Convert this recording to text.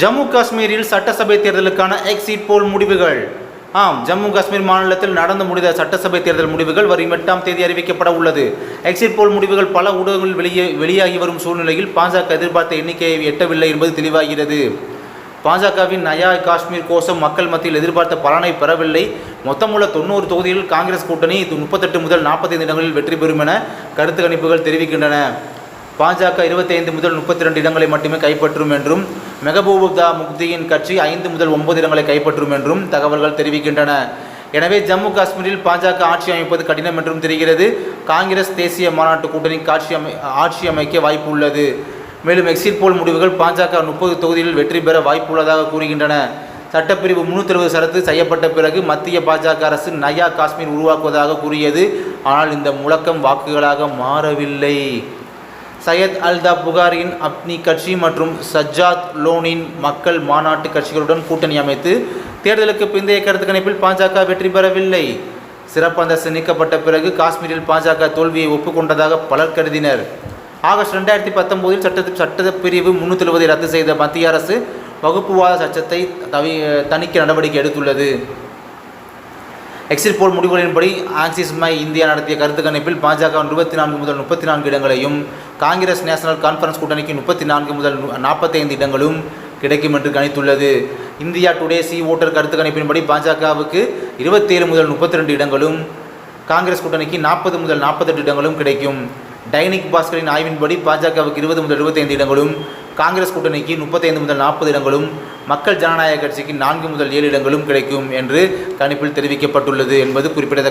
ஜம்மு காஷ்மீரில் சட்டசபை தேர்தலுக்கான எக்ஸிட் போல் முடிவுகள். ஆம் ஜம்மு காஷ்மீர் மாநிலத்தில் நடந்து முடிந்த சட்டசபை தேர்தல் முடிவுகள் வரும் எட்டாம் தேதி அறிவிக்கப்பட உள்ளது. எக்ஸிட் போல் முடிவுகள் பல ஊடகங்களில் வெளியே வெளியாகி வரும் சூழ்நிலையில் பாஜக எதிர்பார்த்த எண்ணிக்கையை எட்டவில்லை என்பது தெளிவாகிறது. பாஜகவின் நயா காஷ்மீர் கோஷம் மக்கள் மத்தியில் எதிர்பார்த்த பலனை பெறவில்லை. மொத்தமுள்ள தொண்ணூறு தொகுதிகளில் காங்கிரஸ் கூட்டணி முப்பத்தெட்டு முதல் நாற்பத்தைந்து இடங்களில் வெற்றி பெறும் என கருத்து கணிப்புகள் தெரிவிக்கின்றன. பாஜக 25 முதல் முப்பத்தி ரெண்டு இடங்களை மட்டுமே கைப்பற்றும் என்றும் மெகபூபுதா முக்தியின் கட்சி ஐந்து முதல் ஒன்பது இடங்களை கைப்பற்றும் என்றும் தகவல்கள் தெரிவிக்கின்றன. எனவே ஜம்மு காஷ்மீரில் பாஜக ஆட்சி அமைப்பது கடினம் என்றும் தெரிகிறது. காங்கிரஸ் தேசிய மாநாட்டு கூட்டணி காட்சி அமை ஆட்சி அமைக்க வாய்ப்பு உள்ளது மேலும் எக்ஸிட் போல் முடிவுகள் பாஜக முப்பது தொகுதிகளில் வெற்றி பெற வாய்ப்பு உள்ளதாக கூறுகின்றன. சட்டப்பிரிவு முன்னூற்றி அறுபது சரத்து செய்யப்பட்ட பிறகு மத்திய பாஜக அரசு நயா காஷ்மீர் உருவாக்குவதாக கூறியது. ஆனால் இந்த முழக்கம் வாக்குகளாக மாறவில்லை. சையத் அல்தா புகாரின் அப்னி கட்சி மற்றும் சஜ்ஜாத் லோனின் மக்கள் மாநாட்டு கட்சிகளுடன் கூட்டணி அமைத்து தேர்தலுக்கு பிந்தைய கருத்து கணிப்பில் பாஜக வெற்றி பெறவில்லை. சிறப்பு அந்தஸ்து நீக்கப்பட்ட பிறகு காஷ்மீரில் பாஜக தோல்வியை ஒப்புக்கொண்டதாக பலர் கருதினர். ஆகஸ்ட் ரெண்டாயிரத்தி பத்தொம்போதில் சட்ட சட்டப்பிரிவு முன்னூற்றி எழுபதை ரத்து செய்த மத்திய அரசு வகுப்புவாத சட்டத்தை தவி தணிக்க நடவடிக்கை எடுத்துள்ளது. எக்ஸிட் போல் முடிவுகளின்படி ஆக்சிஸ் மை இந்தியா நடத்திய கருத்து கணிப்பில் பாஜக இருபத்தி நான்கு முதல் முப்பத்தி நான்கு இடங்களையும் காங்கிரஸ் நேஷனல் கான்ஃபரன்ஸ் கூட்டணிக்கு முப்பத்தி நான்கு முதல் நாற்பத்தைந்து இடங்களும் கிடைக்கும் என்று கணித்துள்ளது. இந்தியா டுடே சி ஓட்டர் கருத்து கணிப்பின்படி பாஜகவுக்கு இருபத்தேழு முதல் முப்பத்தி ரெண்டு இடங்களும் காங்கிரஸ் கூட்டணிக்கு நாற்பது முதல் நாற்பத்தெட்டு இடங்களும் கிடைக்கும். டைனிக் பாஸ்கரின் ஆய்வின்படி பாஜகவுக்கு இருபது முதல் இருபத்தைந்து இடங்களும் காங்கிரஸ் கூட்டணிக்கு முப்பத்தைந்து முதல் நாற்பது இடங்களும் மக்கள் ஜனநாயக கட்சிக்கு நான்கு முதல் ஏழு இடங்களும் கிடைக்கும் என்று கணிப்பில் தெரிவிக்கப்பட்டுள்ளது என்பது குறிப்பிடத்தக்க